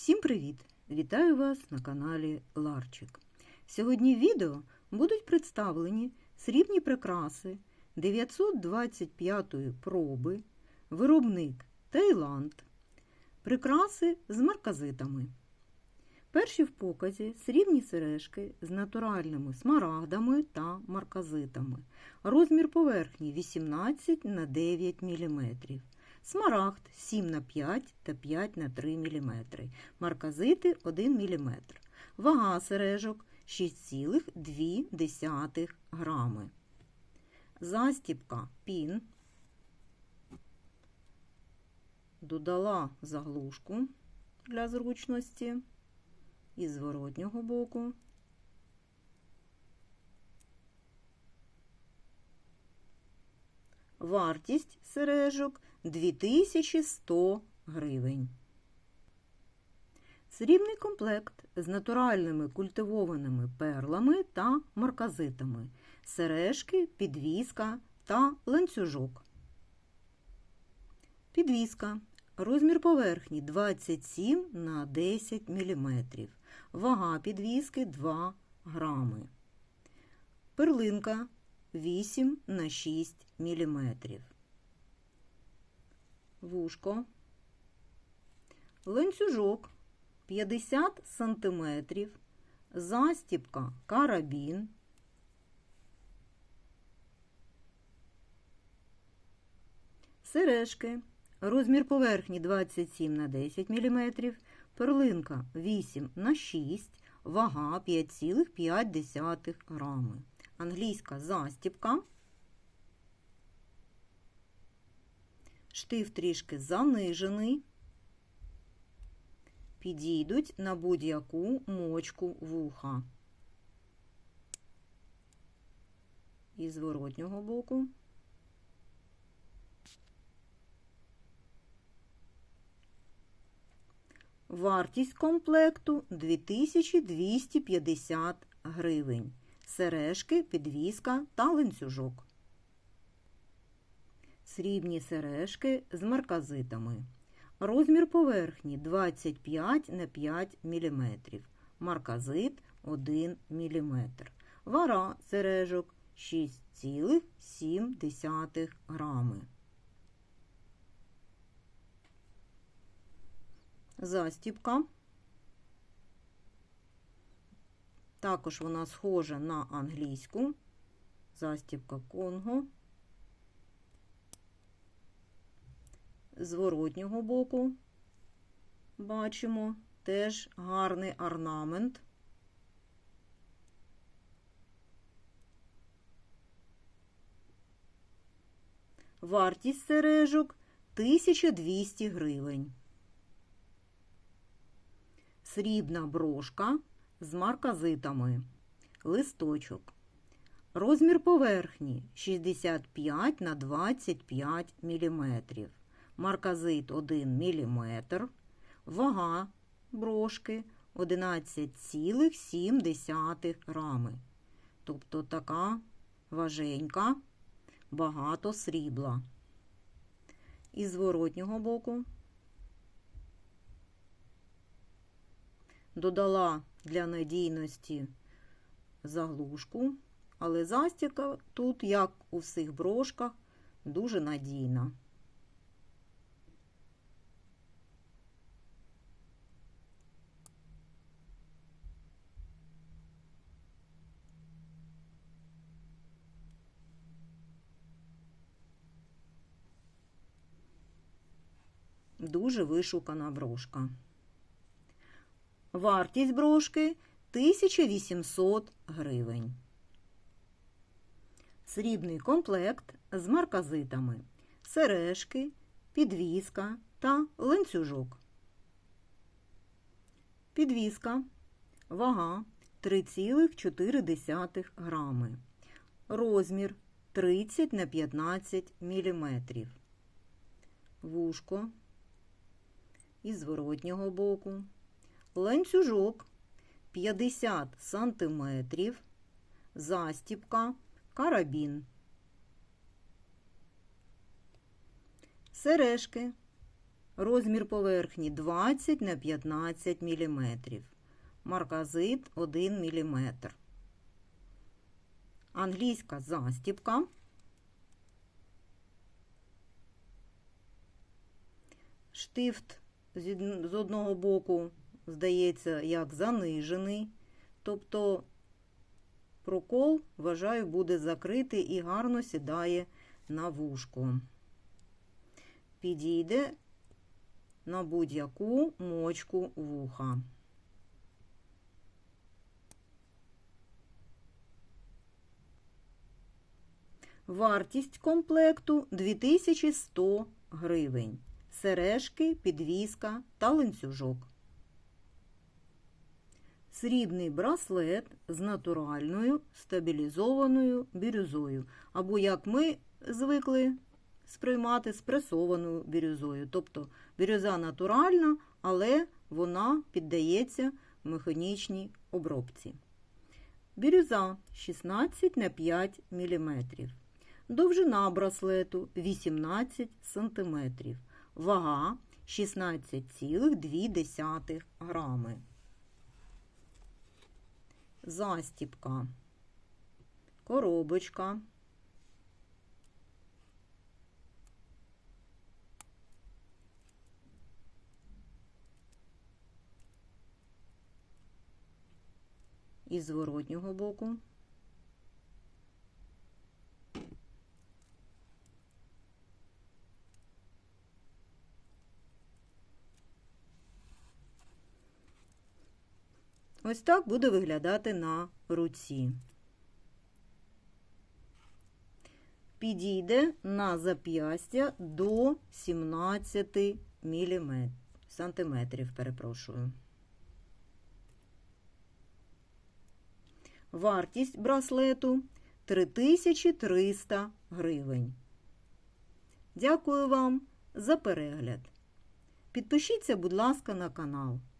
Всім привіт! Вітаю вас на каналі Ларчик. Сьогодні в відео будуть представлені срібні прикраси 925-ї проби, виробник Таїланд, прикраси з марказитами. Перші в показі срібні сережки з натуральними смарагдами та марказитами. Розмір поверхні 18 на 9 мм. Смарагд 7 на 5 та 5 на 3 мм. Марказити 1 мм. Вага сережок 6,2 грами. Застіпка пін. Додала заглушку для зручності і зворотнього боку. Вартість сережок 2100 гривень. Срібний комплект з натуральними культивованими перлами та марказитами, сережки, підвіска та ланцюжок. Підвіска. Розмір поверхні 27 на 10 мм. Вага підвіски 2 грами. Перлинка 8 на 6 мм. Вушко. Ланцюжок 50 см. Застіпка карабін. Сережки. Розмір поверхні 27 на 10 мм. Перлинка 8 на 6 вага 5,5 грами. Англійська застіпка. Штиф трішки занижений. Підійдуть на будь-яку мочку вуха. І зворотнього боку. Вартість комплекту 2250 гривень. Сережки, підвіска та ланцюжок. Срібні сережки з марказитами. Розмір поверхні 25 на 5 мм. Марказит 1 мм. Вара сережок 6,7 грами. Застіпка. Також вона схожа на англійську. Застіпка Конго. З воротнього боку бачимо теж гарний орнамент. Вартість сережок 1200 гривень. Срібна брошка з марказитами. Листочок. Розмір поверхні 65 на 25 мм. Марказит 1 мм. Вага брошки 11,7 грами. Тобто така важенька, багато срібла. І з зворотнього боку додала для надійності заглушку, але застібка тут, як у всіх брошках, дуже надійна. Дуже вишукана брошка. Вартість брошки 1800 гривень. Срібний комплект з марказитами, сережки, підвіска та ланцюжок. Підвіска. Вага 3,4 грами. Розмір 30 на 15 мм. Вушко із зворотнього боку ланцюжок 50 сантиметрів, застіпка, карабін. Сережки. Розмір поверхні 20 на 15 мм. Марказит 1 мм. Англійська застіпка. Штифт з одного боку здається як занижений. Тобто прокол, вважаю, буде закритий і гарно сідає на вушко. Підійде на будь-яку мочку вуха. Вартість комплекту 2100 гривень. Сережки, підвіска та ланцюжок. Срібний браслет з натуральною стабілізованою бірюзою. Або, як ми звикли сприймати, спресованою бірюзою. Тобто бірюза натуральна, але вона піддається механічній обробці. Бірюза 16 на 5 мм. Довжина браслету 18 см. Вага 16,2 грами. Застіпка. Коробочка. І з зворотнього боку. Ось так буде виглядати на руці. Підійде на зап'ястя до 17 мм. Сантиметрів, перепрошую. Вартість браслету 3300 гривень. Дякую вам за перегляд. Підпишіться, будь ласка, на канал.